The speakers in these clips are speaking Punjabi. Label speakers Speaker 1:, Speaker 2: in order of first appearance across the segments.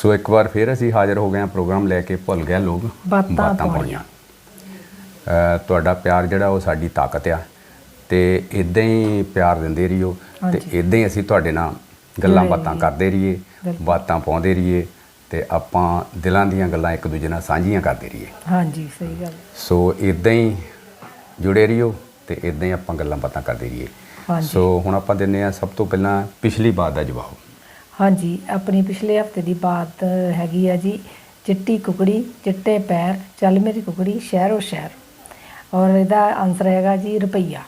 Speaker 1: ਸੋ ਇੱਕ ਵਾਰ ਫਿਰ ਅਸੀਂ ਹਾਜ਼ਰ ਹੋ ਗਏ ਹਾਂ ਪ੍ਰੋਗਰਾਮ ਲੈ ਕੇ ਭੁੱਲ ਗਏ ਲੋਕ
Speaker 2: ਬਾਤਾਂ ਪਾਉਣੀਆਂ।
Speaker 1: ਤੁਹਾਡਾ ਪਿਆਰ ਜਿਹੜਾ ਉਹ ਸਾਡੀ ਤਾਕਤ ਆ ਤੇ ਇਦਾਂ ਹੀ ਪਿਆਰ ਦਿੰਦੇ ਰਹੀਓ ਤੇ। ਇਦਾਂ ਹੀ ਅਸੀਂ ਤੁਹਾਡੇ ਨਾਲ ਗੱਲਾਂ ਬਾਤਾਂ। ਕਰਦੇ ਰਹੀਏ। ਬਾਤਾਂ ਪਾਉਂਦੇ ਰਹੀਏ ਤੇ ਆਪਾਂ ਦਿਲਾਂ ਦੀਆਂ ਗੱਲਾਂ ਇੱਕ ਦੂਜੇ ਨਾਲ ਸਾਂਝੀਆਂ ਕਰਦੇ ਰਹੀਏ
Speaker 2: ਹਾਂਜੀ ਸਹੀ ਗੱਲ
Speaker 1: ਸੋ ਇਦਾਂ ਹੀ ਜੁੜੇ ਰਹੀਓ ਤੇ ਇਦਾਂ ਹੀ ਆਪਾਂ ਗੱਲਾਂ ਬਾਤਾਂ ਕਰਦੇ ਰਹੀਏ
Speaker 2: ਹਾਂਜੀ
Speaker 1: ਸੋ ਹੁਣ ਆਪਾਂ ਦਿੰਨੇ ਆ ਸਭ ਤੋਂ ਪਹਿਲਾਂ ਪਿਛਲੀ ਬਾਤ ਦਾ ਜਵਾਬ
Speaker 2: ਹਾਂਜੀ ਆਪਣੀ ਪਿਛਲੇ ਹਫ਼ਤੇ ਦੀ ਬਾਤ ਹੈਗੀ ਆ ਜੀ ਚਿੱਟੀ ਕੁਕੜੀ ਚਿੱਟੇ ਪੈਰ ਚੱਲ ਮੇਰੀ ਕੁਕੜੀ ਸ਼ਹਿਰੋ ਸ਼ਹਿਰ। ਔਰ ਇਹਦਾ ਆਨਸਰ ਹੈਗਾ ਜੀ ਰੁਪਈਆ।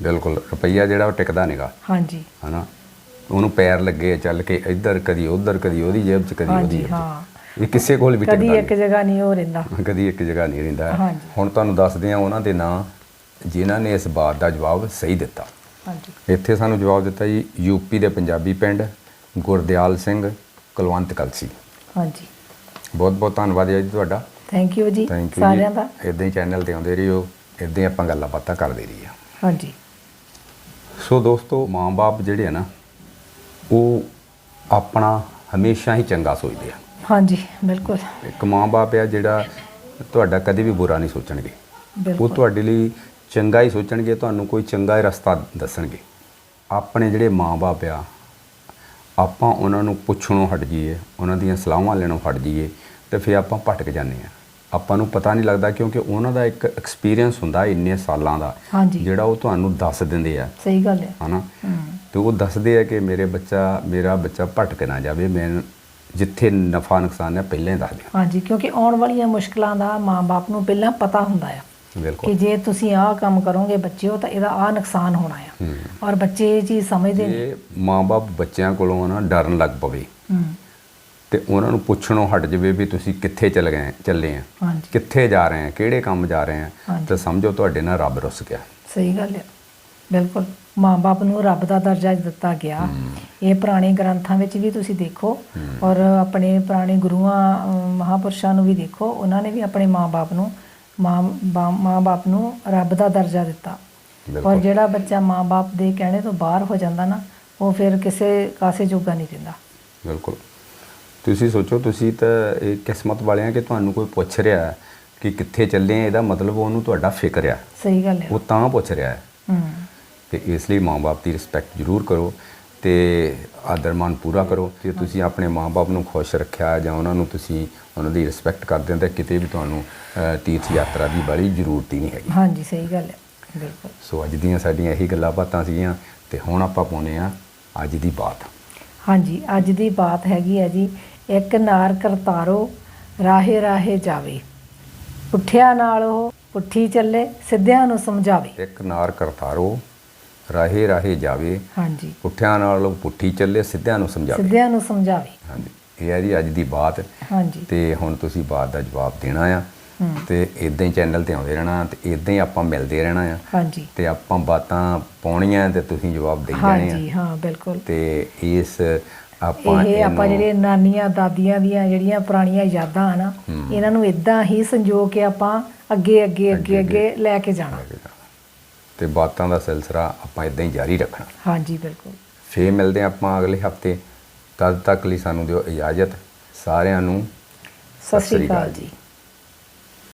Speaker 1: ਬਿਲਕੁਲ ਰੁਪਈਆ ਜਿਹੜਾ ਉਹ ਟਿਕਦਾ ਨਹੀਂਗਾ
Speaker 2: ਹਾਂਜੀ।
Speaker 1: ਹਨਾ? ਉਹਨੂੰ ਪੈਰ ਲੱਗੇ ਚੱਲ ਕੇ ਇੱਧਰ ਕਦੀ ਉੱਧਰ ਕਦੀ ਉਹਦੀ ਜੇਬ 'ਚ ਕਦੀ ਉਹਦੀ
Speaker 2: ਹਾਂਜੀ
Speaker 1: ਜੇਬ 'ਚ।
Speaker 2: ਹਾਂ।
Speaker 1: ਇਹ ਕਿਸੇ ਕੋਲ ਵੀ
Speaker 2: ਕਦੀ
Speaker 1: ਟਿਕਦਾ
Speaker 2: ਇੱਕ ਜਗ੍ਹਾ ਨਹੀਂ ਹੋ ਰਹਿੰਦਾ।
Speaker 1: ਕਦੀ ਇੱਕ ਜਗ੍ਹਾ ਨਹੀਂ ਰਹਿੰਦਾ।
Speaker 2: ਹਾਂਜੀ।
Speaker 1: ਹੁਣ ਤੁਹਾਨੂੰ ਦੱਸਦੇ ਆ ਉਹਨਾਂ ਦੇ ਨਾਂ ਜਿਨ੍ਹਾਂ ਨੇ ਇਸ ਬਾਤ ਦਾ ਜਵਾਬ ਸਹੀ ਦਿੱਤਾ।
Speaker 2: ਹਾਂਜੀ।
Speaker 1: ਇੱਥੇ ਸਾਨੂੰ ਜਵਾਬ ਦਿੱਤਾ ਜੀ ਯੂਪੀ ਦੇ ਪੰਜਾਬੀ ਪਿੰਡ ਗੁਰਦਿਆਲ ਸਿੰਘ ਕੁਲਵੰਤ ਕਲਸੀ।
Speaker 2: ਹਾਂਜੀ।
Speaker 1: ਬਹੁਤ ਬਹੁਤ ਧੰਨਵਾਦ ਜੀ ਤੁਹਾਡਾ।
Speaker 2: ਥੈਂਕ ਯੂ ਜੀ ਸਾਰਿਆਂ ਦਾ।
Speaker 1: ਇਦਾਂ ਹੀ ਚੈਨਲ ਤੇ ਆਉਂਦੇ ਰਹੀਓ ਇਦਾਂ ਹੀ ਆਪਾਂ ਗੱਲਾਂ ਬਾਤਾਂ ਕਰਦੇ ਰਹੀਏ।
Speaker 2: ਹਾਂਜੀ।
Speaker 1: ਸੋ ਦੋਸਤੋ ਮਾਂ-ਬਾਪ ਜਿਹੜੇ ਆ ਨਾ ਉਹ ਆਪਣਾ ਹਮੇਸ਼ਾ ਹੀ ਚੰਗਾ ਸੋਚਦੇ ਆ।
Speaker 2: ਹਾਂਜੀ ਬਿਲਕੁਲ।
Speaker 1: ਇੱਕ ਮਾਂ-ਬਾਪ ਆ ਜਿਹੜਾ ਤੁਹਾਡਾ ਕਦੇ ਵੀ ਬੁਰਾ ਨਹੀਂ ਸੋਚਣਗੇ। ਉਹ
Speaker 2: ਬਿਲਕੁਲ।
Speaker 1: ਤੁਹਾਡੇ ਲਈ ਚੰਗਾ ਹੀ ਸੋਚਣਗੇ ਤੁਹਾਨੂੰ ਕੋਈ ਚੰਗਾ ਹੀ ਰਸਤਾ ਦੱਸਣਗੇ। ਆਪਣੇ ਜਿਹੜੇ ਮਾਂ-ਬਾਪ ਆ ਆਪਾਂ ਉਹਨਾਂ ਨੂੰ ਪੁੱਛਣੋਂ ਹਟ ਜਾਈਏ ਉਹਨਾਂ ਦੀਆਂ ਸਲਾਹਾਂ ਲੈਣੋਂ ਹਟ ਜਾਈਏ ਤੇ ਫਿਰ ਆਪਾਂ ਭਟਕ ਜਾਂਦੇ ਆ ਆਪਾਂ ਨੂੰ ਪਤਾ ਨਹੀਂ ਲੱਗਦਾ ਕਿਉਂਕਿ ਉਹਨਾਂ ਦਾ ਇੱਕ ਐਕਸਪੀਰੀਅੰਸ ਹੁੰਦਾ ਇੰਨੇ ਸਾਲਾਂ ਦਾ ਜਿਹੜਾ ਉਹ ਤੁਹਾਨੂੰ ਦੱਸ ਦਿੰਦੇ ਆ।
Speaker 2: ਸਹੀ ਗੱਲ ਹੈ।
Speaker 1: ਹਨਾ? ਤੇ ਉਹ ਦੱਸਦੇ ਆ ਕਿ ਮੇਰੇ ਬੱਚਾ ਮੇਰਾ ਬੱਚਾ ਭਟਕ ਨਾ ਜਾਵੇ ਮੈਂ ਜਿੱਥੇ ਨਫਾ ਨੁਕਸਾਨ ਹੈ ਪਹਿਲਾਂ ਹੀ ਦੱਸ ਦਿਆਂ।
Speaker 2: ਹਾਂਜੀ ਕਿਉਂਕਿ ਆਉਣ ਵਾਲੀਆਂ ਮੁਸ਼ਕਲਾਂ ਦਾ ਮਾਂ-ਬਾਪ ਨੂੰ ਪਹਿਲਾਂ ਪਤਾ ਹੁੰਦਾ ਆ। ਕਿ ਜੇ ਤੁਸੀਂ ਆਹ ਕੰਮ ਕਰੋਗੇ ਬੱਚਿਓ ਤਾਂ ਇਹਦਾ ਆਹ ਨੁਕਸਾਨ ਹੋਣਾ ਆ। ਔਰ ਬੱਚੇ ਇਹ ਚੀਜ਼ ਸਮਝਦੇ ਨੇ
Speaker 1: ਜੇ ਮਾਂ-ਬਾਪ ਬੱਚਿਆਂ ਕੋਲੋਂ ਨਾ ਡਰਨ ਲੱਗ ਪਵੇ ਤੇ ਉਹਨਾਂ ਨੂੰ ਪੁੱਛਣੋਂ ਹਟ ਜਾਵੇ ਵੀ ਤੁਸੀਂ ਕਿੱਥੇ ਚੱਲ ਗਏ ਚੱਲੇ ਆ। ਕਿੱਥੇ ਜਾ ਰਹੇ ਆ ਕਿਹੜੇ ਕੰਮ ਜਾ ਰਹੇ ਆ। ਤਾਂ ਸਮਝੋ ਤੁਹਾਡੇ ਨਾਲ ਰੱਬ ਰੁੱਸ ਗਿਆ।
Speaker 2: ਸਹੀ ਗੱਲ ਹੈ ਬਿਲਕੁਲ। ਮਾਂ-ਬਾਪ ਨੂੰ ਰੱਬ ਦਾ ਦਰਜਾ ਦਿੱਤਾ ਗਿਆ। ਇਹ ਪੁਰਾਣੇ ਗ੍ਰੰਥਾਂ ਵਿੱਚ ਵੀ ਤੁਸੀਂ ਦੇਖੋ। ਔਰ ਆਪਣੇ ਪੁਰਾਣੇ ਗੁਰੂਆਂ ਮਹਾਪੁਰਸ਼ਾਂ ਨੂੰ ਵੀ ਦੇਖੋ। ਉਹਨਾਂ ਨੇ ਵੀ ਆਪਣੇ ਮਾਂ-ਬਾਪ ਨੂੰ ਮਾਂ ਬਾ- ਮਾਂ-ਬਾਪ ਨੂੰ ਰੱਬ ਦਾ ਦਰਜਾ ਦਿੱਤਾ। ਔਰ
Speaker 1: ਬਿਲਕੁਲ
Speaker 2: ਜਿਹੜਾ ਬੱਚਾ ਮਾਂ-ਬਾਪ ਦੇ ਕਹਿਣੇ ਤੋਂ ਬਾਹਰ ਹੋ ਜਾਂਦਾ ਨਾ ਉਹ ਫਿਰ ਕਿਸੇ ਕਾਸੇ ਜੋਗਾ ਨਹੀਂ ਰਹਿੰਦਾ
Speaker 1: ਬਿਲਕੁਲ। ਤੁਸੀਂ ਸੋਚੋ ਤੁਸੀਂ ਤਾਂ ਇਹ ਕਿਸਮਤ ਵਾਲੇ ਆ ਕਿ ਤੁਹਾਨੂੰ ਕੋਈ ਪੁੱਛ ਰਿਹਾ ਹੈ ਕਿ ਕਿੱਥੇ ਚੱਲੇ ਆ ਇਹਦਾ ਮਤਲਬ ਉਹਨੂੰ ਤੁਹਾਡਾ ਫਿਕਰ ਆ।
Speaker 2: ਸਹੀ ਗੱਲ ਹੈ
Speaker 1: ਉਹ ਤਾਂ ਪੁੱਛ ਰਿਹਾ ਹੈ।
Speaker 2: ਹੂੰ।
Speaker 1: ਤੇ ਇਸ ਲਈ ਮਾਂ-ਬਾਪ ਦੀ ਰਿਸਪੈਕਟ ਜ਼ਰੂਰ ਕਰੋ। ਤੇ ਆਦਰ ਮਾਨ ਪੂਰਾ ਕਰੋ ਜੇ ਤੁਸੀਂ ਆਪਣੇ ਮਾਂ-ਬਾਪ ਨੂੰ ਖੁਸ਼ ਰੱਖਿਆ ਜਾਂ ਉਹਨਾਂ ਨੂੰ ਤੁਸੀਂ ਉਹਨਾਂ ਦੀ ਰਿਸਪੈਕਟ ਕਰਦੇ ਹੋ ਤਾਂ ਕਿਤੇ ਵੀ ਤੁਹਾਨੂੰ ਤੀਰਥ ਯਾਤਰਾ ਦੀ ਬੜੀ ਜ਼ਰੂਰਤ ਹੀ ਨਹੀਂ ਹੈਗੀ।
Speaker 2: ਹਾਂਜੀ ਸਹੀ ਗੱਲ ਹੈ ਬਿਲਕੁਲ।
Speaker 1: ਸੋ ਅੱਜ ਦੀਆਂ ਸਾਡੀਆਂ ਇਹੀ ਗੱਲਾਂ ਬਾਤਾਂ ਸੀਗੀਆਂ ਤੇ ਹੁਣ ਆਪਾਂ ਪਾਉਨੇ ਆ ਅੱਜ ਦੀ ਬਾਤ।
Speaker 2: ਹਾਂਜੀ ਅੱਜ ਦੀ ਬਾਤ ਹੈਗੀ ਹੈ ਜੀ ਇੱਕ ਨਾਰ ਕਰਤਾਰੋ ਰਾਹੇ ਰਾਹੇ ਜਾਵੇ। ਪੁੱਠਿਆਂ ਨਾਲ ਉਹ ਪੁੱਠੀ ਚੱਲੇ ਸਿੱਧਿਆਂ ਨੂੰ ਸਮਝਾਵੇ।
Speaker 1: ਇੱਕ ਨਾਰ ਕਰਤਾਰੋ ਰਾਹੇ ਰਾਹੇ ਜਾਵੇ
Speaker 2: ਹਾਂਜੀ।
Speaker 1: ਪੁੱਠਿਆਂ ਨਾਲ ਪੁੱਠੀ ਚੱਲੇ ਸਿੱਧਿਆਂ ਨੂੰ ਸਮਝਾਵੇ।
Speaker 2: ਸਿੱਧਿਆਂ ਨੂੰ ਸਮਝਾਵੇ।
Speaker 1: ਹਾਂਜੀ। ਇਹ ਹੈ ਜੀ ਅੱਜ ਦੀ ਬਾਤ।
Speaker 2: ਹਾਂਜੀ।
Speaker 1: ਤੇ ਹੁਣ ਤੁਸੀਂ ਬਾਤ ਦਾ ਜਵਾਬ ਦੇਣਾ ਆ। ਤੇ ਇਦਾਂ ਹੀ ਚੈਨਲ ਤੇ ਆਉਂਦੇ ਰਹਿਣਾ ਤੇ ਇਦਾਂ ਹੀ ਆਪਾਂ ਮਿਲਦੇ ਰਹਿਣਾ ਆ।
Speaker 2: ਹਾਂਜੀ।
Speaker 1: ਤੇ ਆਪਾਂ ਬਾਤਾਂ ਪਾਉਣੀਆਂ ਤੇ ਤੁਸੀਂ ਜਵਾਬ ਦੇ ਜਾਣੇ
Speaker 2: ਹਾਂਜੀ
Speaker 1: ਆ
Speaker 2: ਹਾਂ ਬਿਲਕੁਲ।
Speaker 1: ਤੇ ਇਸ ਆਪਾਂ
Speaker 2: ਇਹ ਆਪਾਂ ਜਿਹੜੇ ਨਾਨੀਆਂ ਦਾਦੀਆਂ ਦੀਆਂ ਜਿਹੜੀਆਂ ਪੁਰਾਣੀਆਂ ਯਾਦਾਂ ਆ ਨਾ ਇਹਨਾਂ ਨੂੰ ਇਦਾਂ ਹੀ ਸੰਜੋ ਕੇ ਆਪਾਂ ਅੱਗੇ ਅੱਗੇ ਅੱਗੇ ਅੱਗੇ ਲੈ ਕੇ ਜਾਣਾ।
Speaker 1: ਤੇ ਬਾਤਾਂ ਦਾ ਸਿਲਸਿਲਾ ਆਪਾਂ ਇਦਾਂ ਹੀ ਜਾਰੀ ਰੱਖਣਾ।
Speaker 2: ਹਾਂਜੀ ਬਿਲਕੁਲ।
Speaker 1: ਫੇਰ ਮਿਲਦੇ ਹਾਂ ਆਪਾਂ ਅਗਲੇ ਹਫ਼ਤੇ। ਤਦ ਤੱਕ ਲਈ ਸਾਨੂੰ ਦਿਓ ਇਜਾਜ਼ਤ। ਸਾਰਿਆਂ ਨੂੰ
Speaker 2: ਸਤਿ ਸ਼੍ਰੀ ਅਕਾਲ ਜੀ।